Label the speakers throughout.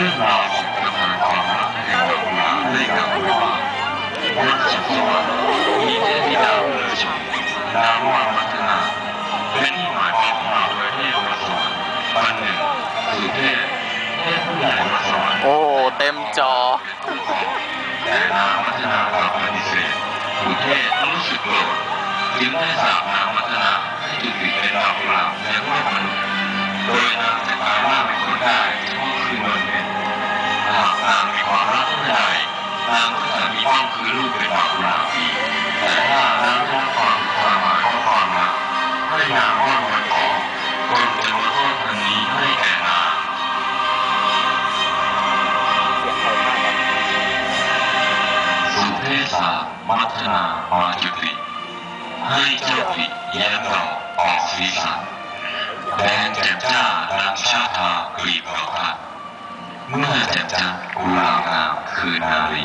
Speaker 1: รื่องราวของประธานความรักแห่งดอกกุหลาบให้กับไว้ว่าวันสุขสวัสดิ์มีเทพธิดาเรือชมนามว่ามัทนาเป็นที่หมายปองของเราประเทศมาสวรรค์วันหนึ่งสุเทพเทพผู้ใหญ่มาสวรรค์
Speaker 2: โอ้เต็มจอ
Speaker 1: แต่นางมัทนากลับปฏิเสธสุเทพรู้สึกโกรธจึงได้สาปนางมัทนาให้จุดติเป็นดอกกุหลาบในโลกมนุษย์างก็จะมีบ้างคือลูกเป็นดอกกุหลาบีแต่ถ้านางได้รับความความหมายของความรักให้นางอ้อนวอนขอตนจะลดโทษทันนี้ให้แก่นาสุเทศามัทนามาจุติ ให้เจ้าผิดแย้มเราออกศีรษะแดงแจ่มจ้าดังชาทากรีบดอกพัดเมื่อแจ่มจ้ากุหลาบงามคือนารี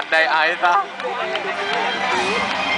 Speaker 2: โอ้โห